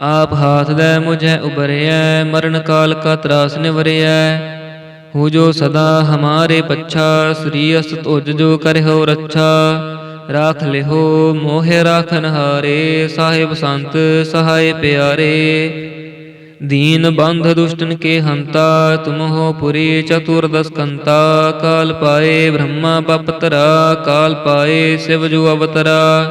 ਆਪ ਹਾਥ ਦੇ ਮੁਝੈ ਉਬਰਿਐ ਮਰਨ ਕਾਲ ਕਾ ਤਰਾਸ ਨਿਵਰਿਐ। ਹੋ ਜੋ ਸਦਾ ਹਮਾਰੇ ਪੱਛਾ, ਸ੍ਰੀ ਅਸ ਤੁਜ ਜੋ ਕਰਿਓ ਰੱਛਾ। ਰਾਖ ਲਿਹੋ, ਮੋਹਿ ਰਾਖਨ ਹਾਰੇ ਸਾਹਿਬ ਸੰਤ ਸਹਾਇ ਪਿਆਰੇ। ਦੀਨ ਬੰਧ ਦੁਸ਼ਟਨ ਕੇ ਹੰਤਾ ਤੁਮ ਹੋ ਪੁਰੀ ਚਤੁਰਦਸ ਕੰਤਾ ਕਾਲ ਪਾਏ ਬ੍ਰਹਮਾ ਬਪਤਰਾ, ਕਾਲ ਪਾਏ ਸਿਵ ਜੋ ਅਵਤਰਾ।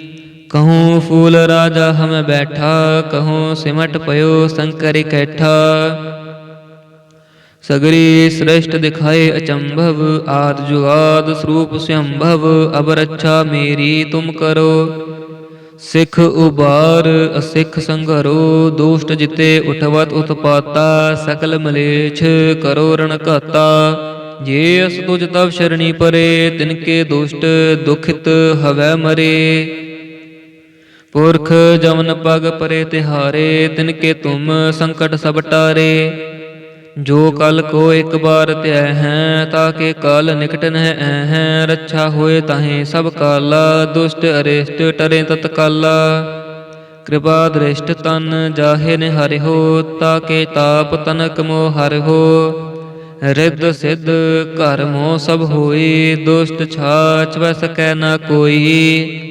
ਕਹੂੰ ਫੂਲ ਰਾਜਾ ਹਮ ਬੈਠਾ ਕਹੂੰ ਸਿਮਟ ਪਇਓ ਸੰਕਰ ਇਕੱਠਾ ਸਗਰੀ ਸ੍ਰੇਸ਼ਟ ਦਿਖਾਏ ਅਚੰਭਵ ਆਦ ਜੁਗਾਦ ਸਰੂਪ ਸੰਭਵ ਅਬ ਰੱਛਾ ਮੇਰੀ ਤੁਮ ਕਰੋ ਸਿੱਖ ਉਬਾਰ ਅਸਿੱਖ ਸੰਘਰੋ ਦੋਸ਼ਟ ਜਿਤੇ ਉਠਵਤ ਉਤਪਾਤਾ ਸਕਲ ਮਲੇਛ ਕਰੋ ਰਣ ਘਾਤਾ ਜੇ ਅਸ ਤੁਜ ਤਵ ਸ਼ਰਣੀ ਪਰੇ ਤਿਨਕੇ ਦੁਸ਼ਟ ਦੁਖਿਤ ਹਵੈ ਮਰੇ ਪੁਰਖ ਜਮਨ ਪਗ ਪਰੇ ਤਿਹਾਰੇ ਤਿਨਕੇ ਤੁਮ ਸੰਕਟ ਸਭ ਟਾਰੇ। ਜੋ ਕਲ ਕੋ ਇੱਕ ਬਾਰ ਧਿਆ ਹੈ ਤਾਕੇ ਕਾਲ ਨਿਕਟ ਨਹਿ ਐ ਹੈ। ਰੱਛਾ ਹੋਏ ਤਾਹੇ ਸਭ ਕਾਲਾ, ਦੁਸ਼ਟ ਅਰਿਸ਼ਟ ਟਰੇ ਤਤਕਾਲਾ। ਕਿਰਪਾ ਦ੍ਰਿਸ਼ਟ ਤਨ ਜਾਹੇ ਨੇ ਹਰਿਓ ਤਾਕੇ ਤਾਪ ਤਨਕ ਮੋ ਹਰਿਓ ਰਿੱਧ ਸਿੱਧ ਘਰ ਮੋ ਸਭ ਹੋਈ, ਦੁਸ਼ਟ ਛਾਚ ਵੈ ਸਕੈ ਨਾ ਕੋਈ।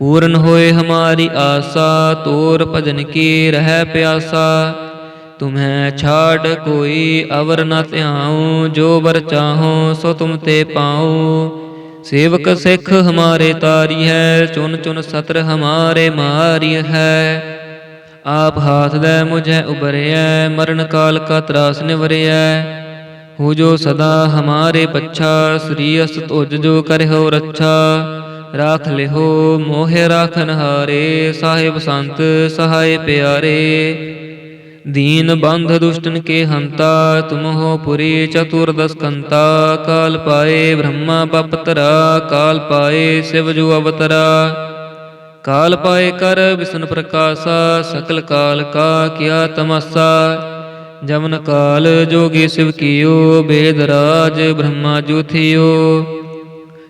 ਪੂਰਨ ਹੋਏ ਹਮਾਰੀ ਆਸਾ, ਤੋਰ ਭਜਨ ਕੀ ਰਹਿ ਪਿਆਸਾ। ਤੁਮਹਿ ਛਾੜ ਕੋਈ ਅਵਰ ਨ ਧਿਆਉ, ਜੋ ਬਰ ਚਾਹੋ ਸੋ ਤੁਮ ਤੇ ਪਾਉ। ਸੇਵਕ ਸਿੱਖ ਹਮਾਰੇ ਤਾਰੀ ਹੈ, ਚੁਨ ਚੁਨ ਸਤਰ ਹਮਾਰੇ ਮਾਰੀ ਹੈ। ਆਪ ਹਾਥ ਦੇ ਮੁਝੇ ਉਬਰਿਐ ਮਰਨ ਕਾਲ ਕਾ ਤਰਾਸ ਨਿਵਰਿਐ। ਹੋ ਜੋ ਸਦਾ ਹਮਾਰੇ ਪੱਛਾ, ਸ੍ਰੀ ਅਸ ਤੁਜ ਜੋ ਕਰਿਓ ਰੱਛਾ। ਰਾਖ ਲਿਹੋ, ਮੋਹਿ ਰਾਖਨ ਹਾਰੇ, ਸਾਹਿਬ ਸੰਤ ਸਹਾਇ ਪਿਆਰੇ। ਦੀਨ ਬੰਧ ਦੁਸ਼ਟਨ ਕੇ ਹੰਤਾ ਤੁਮ ਹੋ ਪੁਰੀ ਚਤੁਰਦਸ ਕੰਤਾ ਕਾਲ ਪਾਏ ਬ੍ਰਹਮਾ ਬਪਤਰਾ, ਕਾਲ ਪਾਏ ਸਿਵ ਜੂ ਅਵਤਰਾ। ਕਾਲ ਪਾਏ ਕਰ ਵਿਸ਼ਨ ਪ੍ਰਕਾਸ਼ਾ, ਸਕਲ ਕਾਲ ਕਾ ਕਿਆ ਤਮਸਾ। ਜਮਨ ਕਾਲ ਜੋਗੀ ਸਿਵ ਕੀਓ, ਬੇਦ ਰਾਜ ਬ੍ਰਹਮਾ ਜੋਥਿਓ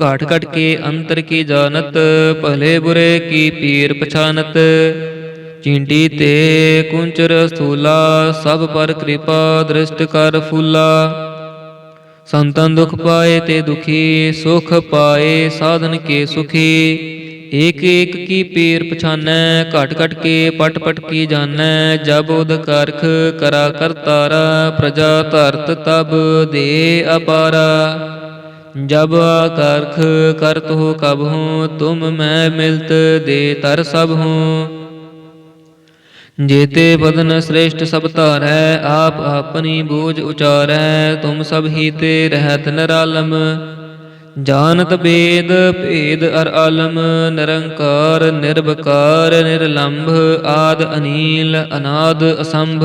ਘਾਟ ਘਟ ਕੇ ਅੰਤਰ ਕੀ ਜਾਣਤ ਭਲੇ ਬੁਰੇ ਕੀ ਪੀਰ ਪਛਾਨਤ ਚਿੰਟੀ ਤੇ ਕੁੰਚਰ ਸਥੂਲਾ ਸਭ ਪਰ ਕਿਰਪਾ ਦ੍ਰਿਸ਼ਟ ਕਰ ਫੂਲਾ ਸੰਤਨ ਦੁਖ ਪਾਏ ਤੇ ਦੁਖੀ ਸੁਖ ਪਾਏ ਸਾਧਨ ਕੇ ਸੁਖੀ ਏਕ ਏਕ ਕੀ ਪੀਰ ਪਛਾਨੈ ਘਟ ਘਟ ਕੇ ਪਟ ਪਟ ਕੀ ਜਾਣੈ ਜਬ ਉਦ ਕਰਖ ਕਰਾ ਕਰਤਾਰਾ ਪ੍ਰਜਾ ਧਰਤ ਤਬ ਦੇ ਅਪਾਰਾ ਜਬ ਕਰਖ ਕਰਤ ਹੋ ਕਬ ਹੂੰ ਤੁਮ ਮੈਂ ਮਿਲਤ ਦੇ ਤਰ ਸਭ ਹੂੰ ਜੇਤੇ ਬਦਨ ਸ੍ਰੇਸ਼ਟ ਸਭ ਧਾਰੈ, ਆਪ ਆਪਣੀ ਬੂਝ ਉਚਾਰੈ, ਤੁਮ ਸਭ ਹੀ ਤੇ ਰਹਿਤ ਨਰਾਲਮ। ਜਾਣਤ ਬੇਦ, ਭੇਦ ਅਰ ਆਲਮ, ਨਿਰੰਕਾਰ ਨਿਰਭਕਾਰ ਨਿਰਲੰਭ, ਆਦ ਅਨੀਲ, ਅਨਾਦ ਅਸੰਭ।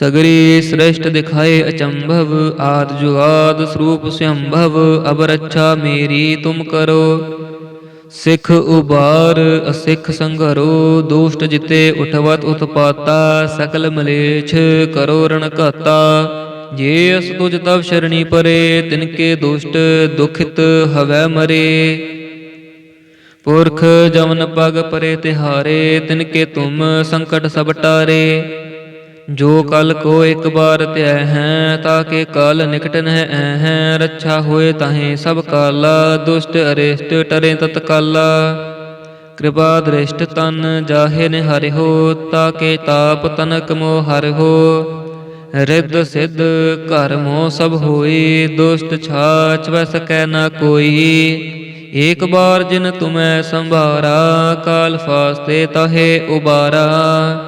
ਸਗਰੀ ਸ੍ਰੇਸ਼ਟ ਦਿਖਾਏ ਅਚੰਭਵ, ਆਦ ਜੁਗਾਦ ਸਰੂਪ ਸੰਭਵ ਅਬ ਰੱਛਾ ਮੇਰੀ ਤੁਮ ਕਰੋ। ਸਿੱਖ ਉਬਾਰ, ਅਸਿੱਖ ਸੰਘਰੋ, ਦੋਸ਼ਟ ਜਿਤੇ ਉਠਵਤ ਉਤਪਾਤਾ, ਸਕਲ ਮਲੇਛ ਕਰੋ ਰਣ ਘਾਤਾ। ਜੇ ਅਸ ਤੁਜ ਤਵ ਸ਼ਰਣੀ ਪਰੇ ਤਿਨਕੇ ਦੁਸ਼ਟ ਦੁਖਿਤ ਹਵੈ ਮਰੇ। ਪੁਰਖ ਜਮਨ ਪਗ ਪਰੇ ਤਿਹਾਰੇ ਤਿਨਕੇ ਤੁਮ ਸੰਕਟ ਸਭ ਟਾਰੇ। ਜੋ ਕਲ ਕੋ ਇੱਕ ਬਾਰ ਧਿਆ ਹੈ ਤਾਕੇ ਕਾਲ ਨਿਕਟ ਨਹਿ ਐ ਹੈ, ਰੱਛਾ ਹੋਏ ਤਾਹੇ ਸਭ ਕਾਲਾ, ਦੁਸ਼ਟ ਅਰਿਸ਼ਟ ਟਰੇ ਤਤਕਾਲਾ। ਕਿਰਪਾ ਦ੍ਰਿਸ਼ਟ ਤਨ ਜਾਹੇ ਨਿਹਰਿਓ ਤਾਕੇ ਤਾਪ ਤਨਕ ਮੋ ਹੋ। ਰਿੱਧ ਸਿੱਧ ਘਰ ਮੋ ਸਭ ਹੋਈ, ਦੁਸ਼ਟ ਛਾਚ ਵੈ ਸਕੈ ਨਾ ਕੋਈ। ਏਕ ਬਾਰ ਜਿਨ ਤੁਮੈ ਸੰਭਾਰਾ, ਕਾਲ ਫਾਸਤੇ ਤਹੇ ਉਬਾਰਾ।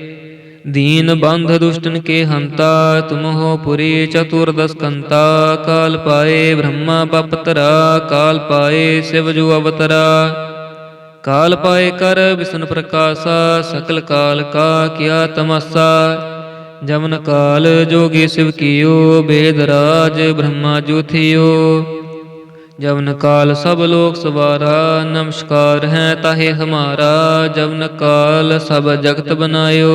दीन बंध दुष्टन के हंता तुम हो पुरी चतुर्दश कंता काल पाए ब्रह्मा बपतरा काल पाए शिव जो अवतरा काल पाए कर विष्णु प्रकाशा सकल काल का किया तमाशा जमन काल जोगी शिव कियो वेद राज ब्रह्मा जो थियो जवन काल सब लोक सवारा नमस्कार है ताहे हमारा जवन काल सब जगत बनायो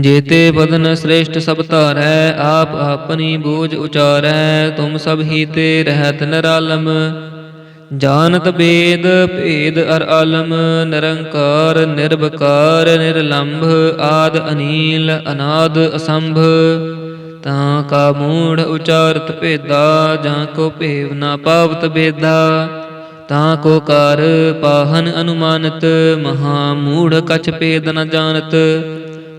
ਜੇਤੇ ਬਦਨ ਸ੍ਰੇਸ਼ਟ ਸਭ ਧਾਰੈ, ਆਪ ਆਪਣੀ ਬੂਝ ਉਚਾਰੈ, ਤੁਮ ਸਭ ਹੀ ਤੇ ਰਹਿਤ ਨਰਾਲਮ। ਜਾਣਤ ਬੇਦ, ਭੇਦ ਅਰ ਆਲਮ, ਨਿਰੰਕਾਰ ਨਿਰਭਕਾਰ ਨਿਰਲੰਭ, ਆਦ ਅਨੀਲ, ਅਨਾਦ ਅਸੰਭ। ਤਾਂ ਕਾ ਮੂੜ ਉਚਾਰਤ ਭੇਦਾ, ਜਾਂ ਕੋ ਭੇਵ ਨਾ ਪਾਵਤ ਬੇਦਾ। ਤਾਂ ਕੋ ਕਰ ਪਾਹਨ ਅਨੁਮਾਨਤ, ਮਹਾ ਮੂੜ ਕਛ ਭੇਦ ਨ ਜਾਣਤ।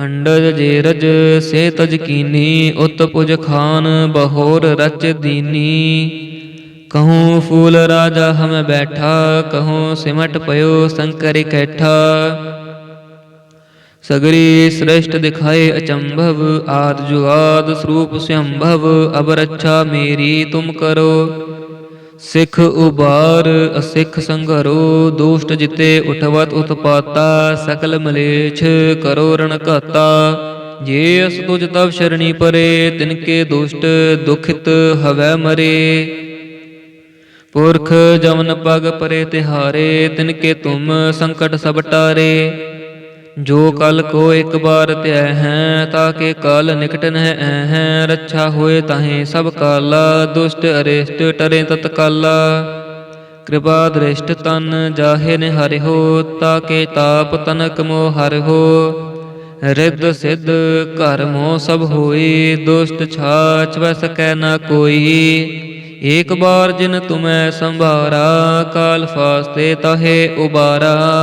ਅੰਡਜ ਜੇਰਜ, ਸੇ ਤਜ ਕੀਨੀ, ਉਤ ਪੁਜ ਖਾਨ, ਬਹੋਰ ਰਚ ਦੀਨੀ। ਕਹੂੰ ਫੂਲ ਰਾਜਾ ਹਮ ਬੈਠਾ, ਕਹੂੰ ਸਿਮਟ ਪਇਓ ਸੰਕਰ ਕੈਠਾ ਸਗਰੀ ਸ੍ਰੇਸ਼ਟ ਦਿਖਾਏ ਅਚੰਭਵ, ਆਦ ਜੁਗਾਦ ਸਰੂਪ ਸੰਭਵ, ਅਬ ਰੱਛਾ ਮੇਰੀ ਤੁਮ ਕਰੋ। ਸਿੱਖ ਉਬਾਰ ਅਸਿੱਖ ਸੰਘਰੋ, ਦੁਸ਼ਟ ਜਿਤੇ ਉਠਵਤ ਉਤਪਾਤਾ, ਸਕਲ ਮਲੇਛ ਕਰੋ ਰਣ ਘਾਤਾ ਜੇ ਅਸ ਤੁਜ ਤਵ ਸ਼ਰਣੀ ਪਰੇ ਤਿਨਕੇ ਦੁਸ਼ਟ ਦੁਖਿਤ ਹਵੈ ਮਰੇ। ਪੁਰਖ ਜਮਨ ਪਗ ਪਰੇ ਤਿਹਾਰੇ ਤਿਨਕੇ ਤੁਮ ਸੰਕਟ ਸਭ ਟਾਰੇ। ਜੋ ਕਲ ਕੋ ਇੱਕ ਬਾਰ ਧਿਆ ਹੈ ਤਾਕੇ ਕਲ ਨਿਕਟ ਨਹਿ ਹੈ। ਰੱਛਾ ਹੋਏ ਤਾਹੇ ਸਭ ਕਾਲਾ, ਦੁਸ਼ਟ ਅਰਿਸ਼ਟ ਟਰੇ ਤਤਕਾਲਾ। ਕਿਰਪਾ ਦ੍ਰਿਸ਼ਟ ਤਨ ਜਾਹੇ ਨੇ ਹਰਿ ਤਾਕੇ ਤਾਪ ਤਨਕ ਮੋ ਹਰਿ ਹੋ। ਰਿੱਧ ਸਿੱਧ ਘਰ ਮੋ ਸਭ ਹੋਈ, ਦੁਸ਼ਟ ਛਾਚ ਵੈ ਸਕੈ ਨਾ ਕੋਈ। ਏਕ ਬਾਰ ਜਿਨ ਤੁਮੈ ਸੰਭਾਰਾ, ਕਾਲ ਫਾਸਤੇ ਤਾਹੇ ਉਬਾਰਾ।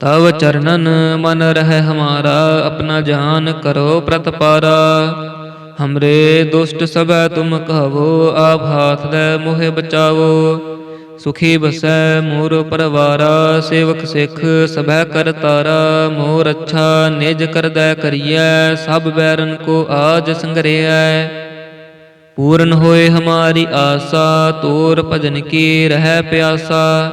ਤਵ ਚਰਨਨ ਮਨ ਰਹਿ ਹਮਾਰਾ, ਆਪਣਾ ਜਾਨ ਕਰੋ ਪ੍ਰਤਪਾਰਾ ਹਮਰੇ ਦੁਸ਼ਟ ਸਭੈ ਤੁਮ ਕਹਵੋ, ਆਪ ਹਾਥ ਦੇ ਮੋਹਿ ਬਚਾਵੋ। ਸੁਖੀ ਬਸੈ ਮੋਰ ਪਰਵਾਰਾ, ਸੇਵਕ ਸਿੱਖ ਸਭੈ ਕਰ ਤਾਰਾ। ਮੋਰ ਅੱਛਾ ਨਿਜ ਕਰਦੈ ਕਰੀਐ, ਸਭ ਬੈਰਨ ਕੋ ਆਜ ਸੰਗਰਿਐ। ਪੂਰਨ ਹੋਏ ਹਮਾਰੀ ਆਸਾ, ਤੋਰ ਭਜਨ ਕੀ ਰਹਿ ਪਿਆਸਾ।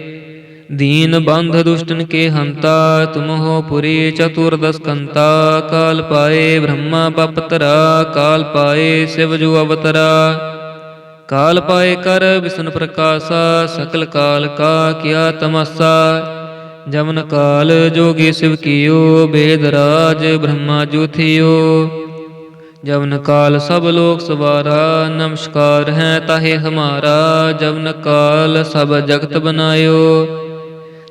दीन बंध दुष्टन के हंता तुम हो पुरी चतुर्दश कंता काल पाए ब्रह्मा बपतरा काल पाए शिव जो अवतरा काल पाए कर विष्णु प्रकाशा सकल काल का किया तमसा जमन काल जोगी शिव कियो वेद राज ब्रह्मा जो थियो जवन काल सब लोक सवारा नमस्कार है ताहे हमारा जवन काल सब जगत बनायो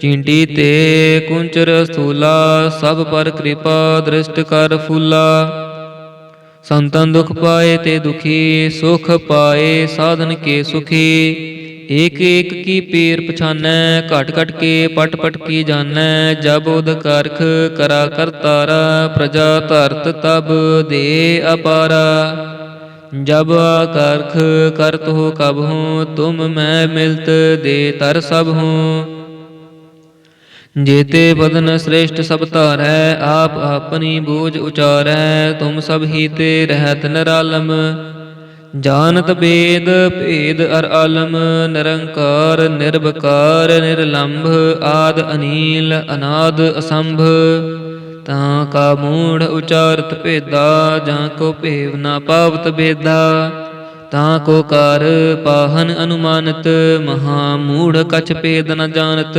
ਚਿੰਟੀ ਤੇ ਕੁੰਚਰ ਸਥੂਲਾ ਸਭ ਪਰ ਕਿਰਪਾ ਦ੍ਰਿਸ਼ਟ ਕਰ ਫੂਲਾ ਸੰਤਨ ਦੁਖ ਪਾਏ ਤੇ ਦੁਖੀ ਸੁਖ ਪਾਏ ਸਾਧਨ ਕੇ ਸੁਖੀ ਏਕ ਏਕ ਕੀ ਪੀਰ ਪਛਾਨੈ ਘਟ ਘਟ ਕੇ ਪਟ ਪਟ ਕੀ ਜਾਣੈ ਜਬ ਉਦ ਕਰਖ ਕਰਾ ਕਰਤਾਰਾ ਪ੍ਰਜਾ ਧਰਤ ਤਬ ਦੇ ਅਪਾਰਾ ਜਬ ਕਰਖ ਕਰਤ ਹੋ ਕਬ ਹੂੰ ਤੁਮ ਮੈਂ ਮਿਲਤ ਦੇ ਤਰ ਸਭ ਹੂੰ ਜੇਤੇ ਬਦਨ ਸ੍ਰੇਸ਼ਟ ਸਭ ਧਾਰੈ, ਆਪ ਆਪਣੀ ਬੂਝ ਉਚਾਰੈ, ਤੁਮ ਸਭ ਹੀ ਤੇ ਰਹਿਤ ਨਰਾਲਮ। ਜਾਨਤ ਬੇਦ, ਭੇਦ ਅਰ ਆਲਮ, ਨਿਰੰਕਾਰ ਨਿਰਭਕਾਰ ਨਿਰਲੰਭ, ਆਦ ਅਨੀਲ, ਅਨਾਦ ਅਸੰਭ। ਤਾਂ ਕਾ ਮੂੜ ਉਚਾਰਤ ਭੇਦਾ, ਜਾਂ ਕੋ ਭੇਵ ਨਾ ਪਾਵਤ ਬੇਦਾ। ਤਾਂ ਕੋ ਕਰ ਪਾਹਨ ਅਨੁਮਾਨਤ, ਮਹਾ ਮੂੜ ਕਛ ਭੇਦ ਨ ਜਾਣਤ।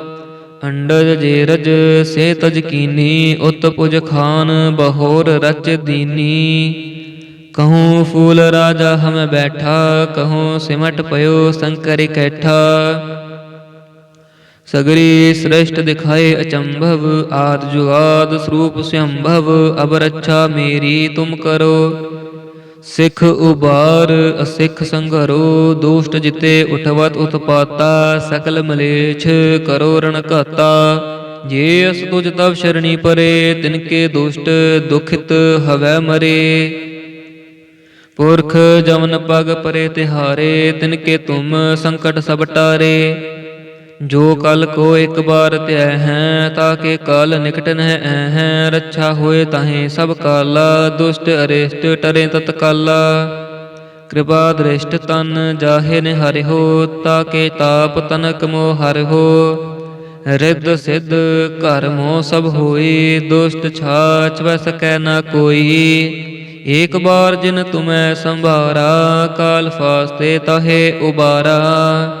ਅੰਡਜ ਜੇਰਜ, ਸੇ ਤਜ ਕੀਨੀ, ਉਤ ਪੁਜ ਖਾਨ, ਬਹੋਰ ਰਚ ਦੀਨੀ। ਕਹੂੰ ਫੂਲ ਰਾਜਾ ਹਮ ਬੈਠਾ, ਕਹੂੰ ਸਿਮਟ ਪਇਓ ਸੰਕਰ ਕੈਠਾ। ਸਗਰੀ ਸ੍ਰੇਸ਼ਟ ਦਿਖਾਏ ਅਚੰਭਵ, ਆਦ ਜੁਗਾਦ ਸਰੂਪ ਸੰਭਵ ਅਬ ਰੱਛਾ ਮੇਰੀ ਤੁਮ ਕਰੋ। ਸਿੱਖ ਉਬਾਰ ਅਸਿੱਖ ਸੰਘਰੋ, ਦੁਸ਼ਟ ਜਿਤੇ ਉਠਵਤ ਉਤਪਾਤਾ, ਸਕਲ ਮਲੇਛ ਕਰੋ ਰਣ ਘਾਤਾ। ਜੇ ਅਸ ਤੁਜ ਤਵ ਸ਼ਰਣੀ ਪਰੇ ਤਿਨਕੇ ਦੁਸ਼ਟ ਦੁਖਿਤ ਹਵੈ ਮਰੇ। ਪੁਰਖ ਜਮਨ ਪਗ ਪਰੇ ਤਿਹਾਰੇ ਤਿਨਕੇ ਤੁਮ ਸੰਕਟ ਸਭ ਟਾਰੇ। ਜੋ ਕਲ ਕੋ ਇੱਕ ਬਾਰ ਧਿਆ ਹੈ ਤਾਕੇ ਕਲ ਨਿਕਟ ਨਹਿ ਹੈ ਰੱਛਾ ਹੋਏ ਤਾਹੇ ਸਭ ਕਾਲਾ, ਦੁਸ਼ਟ ਅਰਿਸ਼ਟ ਟਰੇ ਤਤਕਾਲਾ। ਕਿਰਪਾ ਦ੍ਰਿਸ਼ਟ ਤਨ ਜਾਹੇ ਨੇ ਹਰਿਓ ਤਾਕੇ ਤਾਪ ਤਨਕ ਮੋ ਹਰਿਓ ਰਿੱਧ ਸਿੱਧ ਘਰ ਮੋ ਸਭ ਹੋਈ, ਦੁਸ਼ਟ ਛਾਚ ਵੈ ਸਕੈ ਨਾ ਕੋਈ। ਏਕ ਬਾਰ ਜਿਨ ਤੁਮੈ ਸੰਭਾਰਾ, ਕਾਲ ਫਾਸਤੇ ਤਾਹੇ ਉਬਾਰਾ।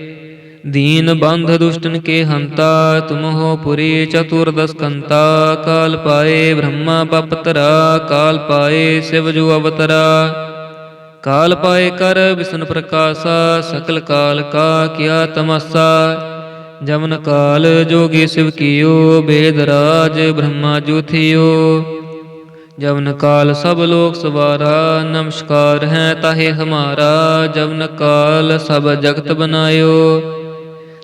दीन बंध दुष्टन के हंता तुम हो पुरी चतुर्दश कंता काल पाए ब्रह्मा बपतरा काल पाए शिव जो अवतरा काल पाए कर विष्णु प्रकाशा सकल काल का किया तमसा जमन काल जोगी शिव कियो वेद राज ब्रह्मा जो थियो जवन काल सब लोक सवारा नमस्कार है ताहे हमारा जवन काल सब जगत बनायो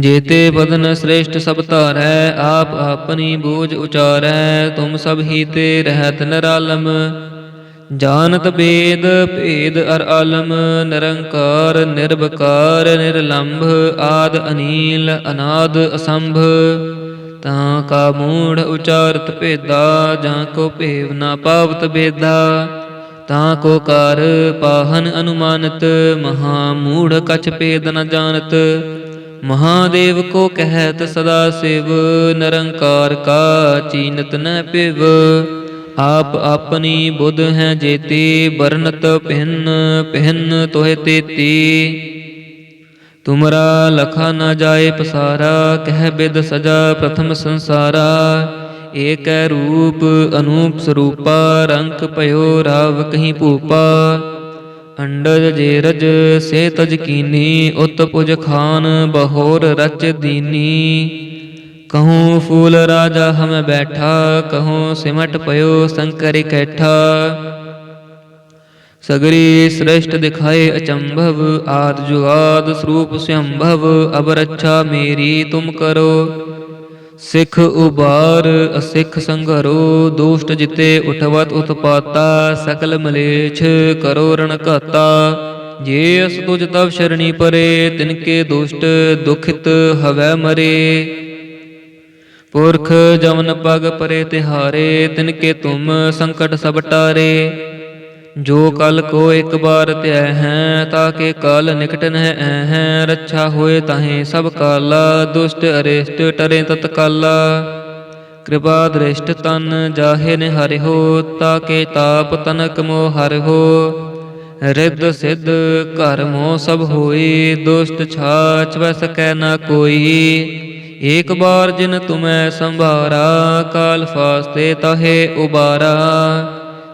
ਜੇਤੇ ਬਦਨ ਸ੍ਰੇਸ਼ਟ ਸਭ ਧਾਰੈ, ਆਪ ਆਪਣੀ ਬੂਝ ਉਚਾਰੈ, ਤੁਮ ਸਭ ਹੀ ਤੇ ਰਹਿਤ ਨਰਾਲਮ। ਜਾਣਤ ਬੇਦ, ਭੇਦ ਅਰ ਆਲਮ, ਨਿਰੰਕਾਰ ਨਿਰਭਕਾਰ ਨਿਰਲੰਭ, ਆਦ ਅਨੀਲ, ਅਨਾਦ ਅਸੰਭ। ਤਾਂ ਕਾ ਮੂੜ ਉਚਾਰਤ ਭੇਦਾ, ਜਾਂ ਕੋ ਭੇਵ ਨਾ ਪਾਵਤ ਬੇਦਾ। ਤਾਂ ਕੋ ਕਰ ਪਾਹਨ ਅਨੁਮਾਨਤ, ਮਹਾ ਮੂੜ ਕਛ ਭੇਦ ਨ ਜਾਣਤ। ਮਹਾਦੇਵ ਕੋ ਕਹਿਤ ਸਦਾ ਸਿਵ, ਨਿਰੰਕਾਰ ਕਾ ਚੀਨਤ ਨ ਪਿਵ। ਆਪ ਆਪਣੀ ਬੁੱਧ ਹੈ ਜੇਤੀ ਬਰਨਤ ਭਿੰਨ ਭਿੰਨ ਤੋਹਿ ਤੇਤੀ। ਤੁਮਰਾ ਲਖਾ ਨਾ ਜਾਏ ਪਸਾਰਾ, ਕਹਿ ਬਿਦ ਸਜਾ ਪ੍ਰਥਮ ਸੰਸਾਰਾ। ਏਕੈ ਰੂਪ, ਅਨੂਪ ਸਰੂਪਾ ਰੰਕ ਭਇਓ ਰਾਵ ਕਹੀਂ ਭੂਪਾ। ਅੰਡਜ ਜੇਰਜ, ਸੇ ਤਜ ਕੀਨੀ, ਉਤ ਪੁਜ ਖਾਨ, ਬਹੋਰ ਰਚ ਦੀਨੀ। ਕਹੂੰ ਫੂਲ ਰਾਜਾ ਹਮ ਬੈਠਾ, ਕਹੂੰ ਸਿਮਟ ਪਇਓ ਸੰਕਰ ਇਕੱਠਾ। ਸਗਰੀ ਸ੍ਰੇਸ਼ਟ ਦਿਖਾਏ ਅਚੰਭਵ, ਆਦ ਜੁਗਾਦ ਸਰੂਪ ਸੰਭਵ, ਅਬ ਰੱਛਾ ਮੇਰੀ ਤੁਮ ਕਰੋ। ਸਿੱਖ ਉਬਾਰ ਅਸਿੱਖ ਸੰਘਰੋ, ਦੋਸ਼ਟ ਜਿਤੇ ਉਠਵਤ ਉਤਪਾਤਾ, ਸਕਲ ਮਲੇਛ ਕਰੋ ਰਣ ਘਾਤਾ ਜੇ ਅਸ ਤੁਜ ਤਵ ਸ਼ਰਣੀ ਪਰੇ ਤਿਨਕੇ ਦੁਸ਼ਟ ਦੁਖਿਤ ਹਵੈ ਮਰੇ। ਪੁਰਖ ਜਮਨ ਪਗ ਪਰੇ ਤਿਹਾਰੇ ਤਿਨਕੇ ਤੁਮ ਸੰਕਟ ਸਭ ਟਾਰੇ। ਜੋ ਕਲ ਕੋ ਇੱਕ ਬਾਰ ਧਿਆ ਹੈ ਤਾਕੇ ਕਲ ਨਿਕਟ ਨਹਿ ਹੈ। ਰੱਛਾ ਹੋਏ ਤਾਹੇ ਸਭ ਕਾਲਾ, ਦੁਸ਼ਟ ਅਰਿਸ਼ਟ ਟਰੇ ਤਤਕਾਲਾ। ਕਿਰਪਾ ਦ੍ਰਿਸ਼ਟ ਤਨ ਜਾਹੇ ਨੇ ਹਰਿਓ ਤਾਕੇ ਤਾਪ ਤਨਕ ਮੋ ਹਰਿਓ ਰਿੱਧ ਸਿੱਧ ਘਰ ਮੋ ਸਭ ਹੋਈ, ਦੁਸ਼ਟ ਛਾਚ ਵੈ ਸਕੈ ਨਾ ਕੋਈ। ਏਕ ਬਾਰ ਜਿਨ ਤੁਮੈ ਸੰਭਾਰਾ, ਕਾਲ ਫਾਸਤੇ ਤਾਹੇ ਉਬਾਰਾ।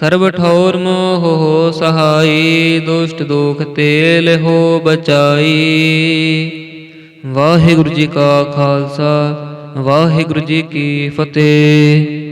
ਸਰਬ ਠੌਰ ਮੋਹ ਹੋ ਸਹਾਈ, ਦੁਸ਼ਟ ਦੋਖ ਤੇ ਲਿਹੋ ਬਚਾਈ। ਵਾਹਿਗੁਰੂ ਜੀ ਕਾ ਖਾਲਸਾ, ਵਾਹਿਗੁਰੂ ਜੀ ਕੀ ਫਤਿਹ।